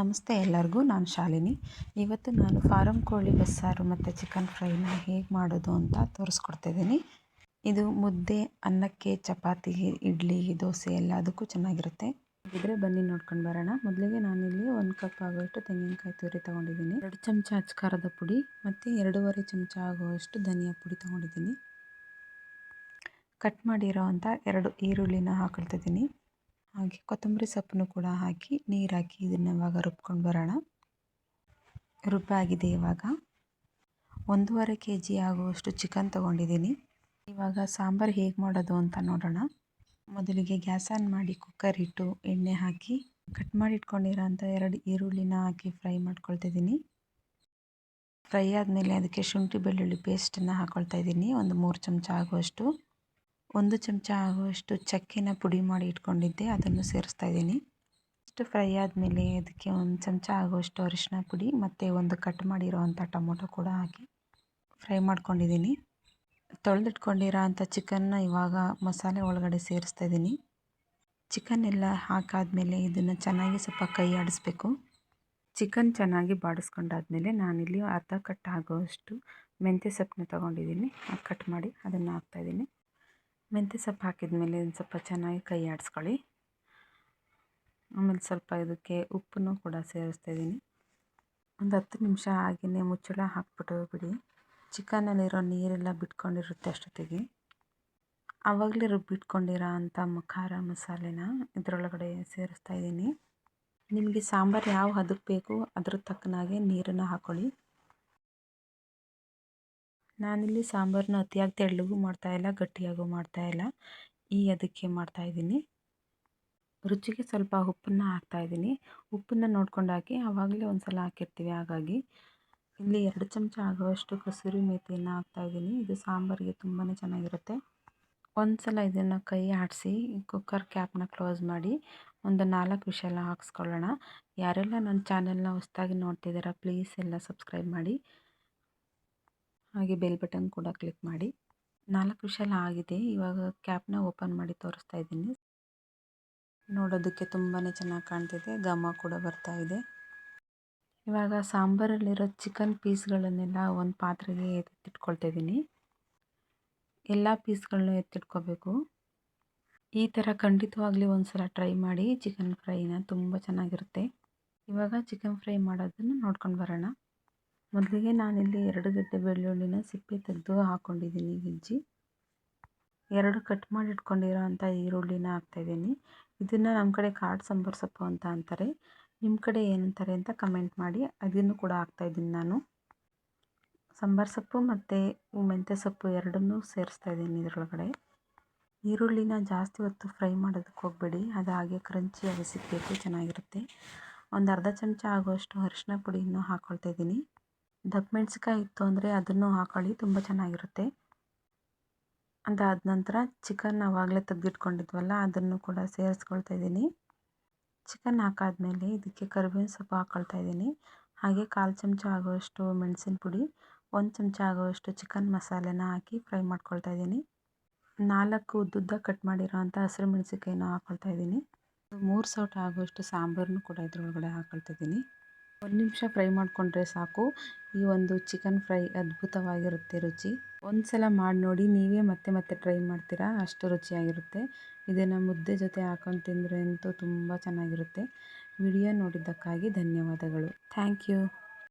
ನಮಸ್ತೆ ಎಲ್ಲರಿಗೂ, ನಾನು ಶಾಲಿನಿ. ಇವತ್ತು ನಾನು ಫಾರಂ ಕೋಳಿ, ಬಸ್ಸಾರು ಮತ್ತು ಚಿಕನ್ ಫ್ರೈನ ಹೇಗೆ ಮಾಡೋದು ಅಂತ ತೋರಿಸ್ಕೊಡ್ತಿದ್ದೀನಿ ಇದು ಮುದ್ದೆ, ಅನ್ನಕ್ಕೆ, ಚಪಾತಿ, ಇಡ್ಲಿ, ದೋಸೆ ಎಲ್ಲ ಅದಕ್ಕೂ ಚೆನ್ನಾಗಿರುತ್ತೆ. ಇದ್ರೆ ಬನ್ನಿ ನೋಡ್ಕೊಂಡು ಬರೋಣ. ಮೊದಲಿಗೆ ನಾನಿಲ್ಲಿ ಒಂದು ಕಪ್ ಆಗುವಷ್ಟು ತೆಂಗಿನಕಾಯಿ ತುರಿ ತೊಗೊಂಡಿದ್ದೀನಿ. ಎರಡು ಚಮಚ ಅಚ್ಕಾರದ ಪುಡಿ ಮತ್ತು ಎರಡೂವರೆ ಚಮಚ ಆಗುವಷ್ಟು ಧನಿಯಾ ಪುಡಿ ತೊಗೊಂಡಿದ್ದೀನಿ. ಕಟ್ ಮಾಡಿರೋ ಎರಡು ಈರುಳ್ಳಿನ ಹಾಕೊಳ್ತಿದ್ದೀನಿ ಹಾಗೆ ಕೊತ್ತಂಬರಿ ಸೊಪ್ಪನ್ನು ಕೂಡ ಹಾಕಿ ನೀರಾಕಿ ಇದನ್ನು ಇವಾಗ ರುಬ್ಕೊಂಡು ಬರೋಣ. ರುಬ್ಬಾಗಿದೆ ಇವಾಗ. ಒಂದೂವರೆ ಕೆ ಜಿ ಆಗುವಷ್ಟು ಚಿಕನ್ ತೊಗೊಂಡಿದ್ದೀನಿ. ಇವಾಗ ಸಾಂಬಾರು ಹೇಗೆ ಮಾಡೋದು ಅಂತ ನೋಡೋಣ. ಮೊದಲಿಗೆ ಗ್ಯಾಸ್ ಆನ್ ಮಾಡಿ ಕುಕ್ಕರ್ ಇಟ್ಟು ಎಣ್ಣೆ ಹಾಕಿ ಕಟ್ ಮಾಡಿ ಇಟ್ಕೊಂಡಿರೋಂಥ ಎರಡು ಈರುಳ್ಳಿನ ಹಾಕಿ ಫ್ರೈ ಮಾಡ್ಕೊಳ್ತಿದ್ದೀನಿ. ಫ್ರೈ ಆದಮೇಲೆ ಅದಕ್ಕೆ ಶುಂಠಿ ಬೆಳ್ಳುಳ್ಳಿ ಪೇಸ್ಟನ್ನು ಹಾಕ್ಕೊಳ್ತಾ ಇದ್ದೀನಿ. ಒಂದು ಮೂರು ಚಮಚ ಆಗುವಷ್ಟು. ಒಂದು ಚಮಚ ಆಗುವಷ್ಟು ಚಕ್ಕೆನ ಪುಡಿ ಮಾಡಿ ಇಟ್ಕೊಂಡಿದ್ದೆ, ಅದನ್ನು ಸೇರಿಸ್ತಾ ಇದ್ದೀನಿ. ಇಷ್ಟು ಫ್ರೈ ಆದಮೇಲೆ ಅದಕ್ಕೆ ಒಂದು ಚಮಚ ಆಗುವಷ್ಟು ಅರಿಶಿನ ಪುಡಿ ಮತ್ತು ಒಂದು ಕಟ್ ಮಾಡಿರೋವಂಥ ಟೊಮೊಟೊ ಕೂಡ ಹಾಕಿ ಫ್ರೈ ಮಾಡ್ಕೊಂಡಿದ್ದೀನಿ. ತೊಳೆದಿಟ್ಕೊಂಡಿರೋ ಅಂಥ ಚಿಕನ್ನ ಇವಾಗ ಮಸಾಲೆ ಒಳಗಡೆ ಸೇರಿಸ್ತಾ ಇದ್ದೀನಿ. ಚಿಕನ್ ಎಲ್ಲ ಹಾಕಾದಮೇಲೆ ಇದನ್ನು ಚೆನ್ನಾಗಿ ಸ್ವಲ್ಪ ಕೈ ಆಡಿಸ್ಬೇಕು. ಚಿಕನ್ ಚೆನ್ನಾಗಿ ಬಾಡಿಸ್ಕೊಂಡಾದ್ಮೇಲೆ ನಾನಿಲ್ಲಿ ಅರ್ಧ ಕಟ್ ಆಗುವಷ್ಟು ಮೆಂತ್ಯ ಸೊಪ್ಪನ್ನ ತೊಗೊಂಡಿದ್ದೀನಿ. ಕಟ್ ಮಾಡಿ ಅದನ್ನು ಹಾಕ್ತಾಯಿದ್ದೀನಿ ಮೆಂತ್ಯ ಸೊಪ್ಪು ಹಾಕಿದ ಮೇಲೆ ಒಂದು ಸ್ವಲ್ಪ ಚೆನ್ನಾಗಿ ಕೈ ಆಡಿಸ್ಕೊಳ್ಳಿ. ಆಮೇಲೆ ಸ್ವಲ್ಪ ಇದಕ್ಕೆ ಉಪ್ಪನ್ನು ಕೂಡ ಸೇರಿಸ್ತಾ ಇದ್ದೀನಿ. ಒಂದು ಹತ್ತು ನಿಮಿಷ ಹಾಗೆಯೇ ಮುಚ್ಚಳ ಹಾಕ್ಬಿಟ್ಟು ಬಿಡಿ. ಚಿಕನಲ್ಲಿರೋ ನೀರೆಲ್ಲ ಬಿಟ್ಕೊಂಡಿರುತ್ತೆ ಅಷ್ಟೊತ್ತಿಗೆ. ಆವಾಗಲೇ ರುಬ್ಬಿಟ್ಕೊಂಡಿರೋ ಅಂಥ ಖಾರ ಮಸಾಲೆನ ಇದರೊಳಗಡೆ ಸೇರಿಸ್ತಾ ಇದ್ದೀನಿ. ನಿಮಗೆ ಸಾಂಬಾರು ಯಾವ ಹದಕ್ಕೆ ಬೇಕು ಅದ್ರ ತಕ್ಕನಾಗೆ ನೀರನ್ನು ಹಾಕ್ಕೊಳ್ಳಿ ನಾನಿಲ್ಲಿ ಸಾಂಬಾರನ್ನ ಅತಿಯಾಗಿ ತೆಳ್ಳಗೂ ಮಾಡ್ತಾಯಿಲ್ಲ ಗಟ್ಟಿಯಾಗೂ ಮಾಡ್ತಾಯಿಲ್ಲ ಈ ಅದಕ್ಕೆ ಮಾಡ್ತಾಯಿದ್ದೀನಿ ರುಚಿಗೆ ಸ್ವಲ್ಪ ಉಪ್ಪನ್ನು ಹಾಕ್ತಾಯಿದ್ದೀನಿ ಉಪ್ಪನ್ನು ನೋಡ್ಕೊಂಡು ಹಾಕಿ ಆವಾಗಲೇ ಒಂದು ಸಲ ಹಾಕಿರ್ತೀವಿ. ಹಾಗಾಗಿ ಇಲ್ಲಿ ಎರಡು ಚಮಚ ಆಗುವಷ್ಟು ಕಸೂರಿ ಮೇಥಿಯನ್ನು ಹಾಕ್ತಾಯಿದ್ದೀನಿ ಇದು ಸಾಂಬಾರಿಗೆ ತುಂಬಾ ಚೆನ್ನಾಗಿರುತ್ತೆ. ಒಂದು ಸಲ ಇದನ್ನು ಕೈ ಆಡಿಸಿ, ಕುಕ್ಕರ್ ಕ್ಯಾಪ್ನ ಕ್ಲೋಸ್ ಮಾಡಿ ಒಂದು ನಾಲ್ಕು ವಿಷಲ ಹಾಕ್ಸ್ಕೊಳ್ಳೋಣ. ಯಾರೆಲ್ಲ ನನ್ನ ಚಾನೆಲ್ನ ಹೊಸ್ದಾಗಿ ನೋಡ್ತಿದ್ದೀರಾ, ಪ್ಲೀಸ್ ಎಲ್ಲ ಸಬ್ಸ್ಕ್ರೈಬ್ ಮಾಡಿ. ಹಾಗೆ ಬೆಲ್ ಬಟನ್ ಕೂಡ ಕ್ಲಿಕ್ ಮಾಡಿ. ನಾಲ್ಕು ವಿಷಲ್ ಆಗಿದೆ. ಇವಾಗ ಕ್ಯಾಪ್ನ ಓಪನ್ ಮಾಡಿ ತೋರಿಸ್ತಾ ಇದ್ದೀನಿ. ನೋಡೋದಕ್ಕೆ ತುಂಬಾ ಚೆನ್ನಾಗಿ ಕಾಣ್ತಿದೆ. ಘಮ ಕೂಡ ಬರ್ತಾ ಇದೆ. ಇವಾಗ ಸಾಂಬಾರಲ್ಲಿರೋ ಚಿಕನ್ ಪೀಸ್ಗಳನ್ನೆಲ್ಲ ಒಂದು ಪಾತ್ರೆಗೆ ಎತ್ತಿಟ್ಕೊಳ್ತಾ ಇದ್ದೀನಿ ಎಲ್ಲ ಪೀಸ್ಗಳನ್ನೂ ಎತ್ತಿಟ್ಕೋಬೇಕು. ಈ ಥರ ಖಂಡಿತವಾಗ್ಲಿ ಒಂದು ಸಲ ಟ್ರೈ ಮಾಡಿ ಚಿಕನ್ ಫ್ರೈನ ತುಂಬ ಚೆನ್ನಾಗಿರುತ್ತೆ. ಇವಾಗ ಚಿಕನ್ ಫ್ರೈ ಮಾಡೋದನ್ನು ನೋಡ್ಕೊಂಡು ಬರೋಣ. ಮೊದಲಿಗೆ ನಾನಿಲ್ಲಿ ಎರಡು ಗಡ್ಡೆ ಬೆಳ್ಳುಳ್ಳಿನ ಸಿಪ್ಪೆ ತೆಗೆದು ಹಾಕ್ಕೊಂಡಿದ್ದೀನಿ ಗಿಜ್ಜಿ. ಎರಡು ಕಟ್ ಮಾಡಿ ಇಟ್ಕೊಂಡಿರೋ ಅಂಥ ಈರುಳ್ಳಿನ ಹಾಕ್ತಾಯಿದ್ದೀನಿ ಇದನ್ನು ನಮ್ಮ ಕಡೆ ಕಾಡು ಸಾಂಬಾರು ಸೊಪ್ಪು ಅಂತ ಅಂತಾರೆ. ನಿಮ್ಮ ಕಡೆ ಏನಂತಾರೆ ಅಂತ ಕಮೆಂಟ್ ಮಾಡಿ, ಅದನ್ನು ಕೂಡ ಹಾಕ್ತಾಯಿದ್ದೀನಿ ನಾನು. ಸಾಂಬಾರು ಸೊಪ್ಪು ಮತ್ತು ಮೆಂತ್ಯ ಸೊಪ್ಪು ಎರಡನ್ನೂ ಸೇರಿಸ್ತಾ ಇದ್ದೀನಿ ಇದರೊಳಗಡೆ. ಈರುಳ್ಳಿನ ಜಾಸ್ತಿ ಹೊತ್ತು ಫ್ರೈ ಮಾಡೋದಕ್ಕೆ ಹೋಗಬೇಡಿ, ಅದು ಹಾಗೆ ಕ್ರಂಚಿಯಾಗಿ ಸಿಕ್ಕಬೇಕು ಚೆನ್ನಾಗಿರುತ್ತೆ. ಒಂದು ಅರ್ಧ ಚಮಚ ಆಗುವಷ್ಟು ಅರಿಶಿನ ಪುಡಿಯನ್ನು ಹಾಕ್ಕೊಳ್ತಾ ಇದ್ದೀನಿ. ದಪ್ಪ ಮೆಣಸಿನ್ಕಾಯಿ ಇತ್ತು ಅಂದರೆ ಅದನ್ನು ಹಾಕೊಳ್ಳಿ, ತುಂಬ ಚೆನ್ನಾಗಿರುತ್ತೆ. ಅದಾದ ನಂತರ ಚಿಕನ್ ಆವಾಗಲೇ ತೆಗೆದಿಟ್ಕೊಂಡಿದ್ವಲ್ಲ, ಅದನ್ನು ಕೂಡ ಸೇರಿಸ್ಕೊಳ್ತಾ ಇದ್ದೀನಿ. ಚಿಕನ್ ಹಾಕಾದ್ಮೇಲೆ ಇದಕ್ಕೆ ಕರಿಬೇವಿನ ಸೊಪ್ಪು ಹಾಕ್ಕೊಳ್ತಾ ಇದ್ದೀನಿ. ಹಾಗೆ ಕಾಲು ಚಮಚ ಆಗುವಷ್ಟು ಮೆಣಸಿನ ಪುಡಿ, ಒಂದು ಚಮಚ ಆಗುವಷ್ಟು ಚಿಕನ್ ಮಸಾಲೆನ ಹಾಕಿ ಫ್ರೈ ಮಾಡ್ಕೊಳ್ತಾ ಇದ್ದೀನಿ. ನಾಲ್ಕು ಉದ್ದುದ್ದ ಕಟ್ ಮಾಡಿರೋ ಅಂಥ ಹಸಿರು ಮೆಣಸಿಕಾಯಿನ ಹಾಕ್ಕೊಳ್ತಾ ಇದ್ದೀನಿ. ಮೂರು ಸೌಟ ಆಗುವಷ್ಟು ಸಾಂಬಾರನ್ನು ಕೂಡ ಇದರೊಳಗಡೆ ಹಾಕ್ಕೊಳ್ತಾ ಇದ್ದೀನಿ. ಒಂದು ನಿಮಿಷ ಫ್ರೈ ಮಾಡಿಕೊಂಡ್ರೆ ಸಾಕು. ಈ ಒಂದು ಚಿಕನ್ ಫ್ರೈ ಅದ್ಭುತವಾಗಿರುತ್ತೆ ರುಚಿ. ಒಂದು ಸಲ ಮಾಡಿ ನೋಡಿ, ನೀವೇ ಮತ್ತೆ ಮತ್ತೆ ಟ್ರೈ ಮಾಡ್ತೀರಾ? ಅಷ್ಟು ರುಚಿಯಾಗಿರುತ್ತೆ. ಇದನ್ನು ಮುದ್ದೆ ಜೊತೆ ಹಾಕೊಂಡು ತಿಂದರೆ ಅಂತೂ ತುಂಬ ಚೆನ್ನಾಗಿರುತ್ತೆ. ವಿಡಿಯೋ ನೋಡಿದ್ದಕ್ಕಾಗಿ ಧನ್ಯವಾದಗಳು. Thank you.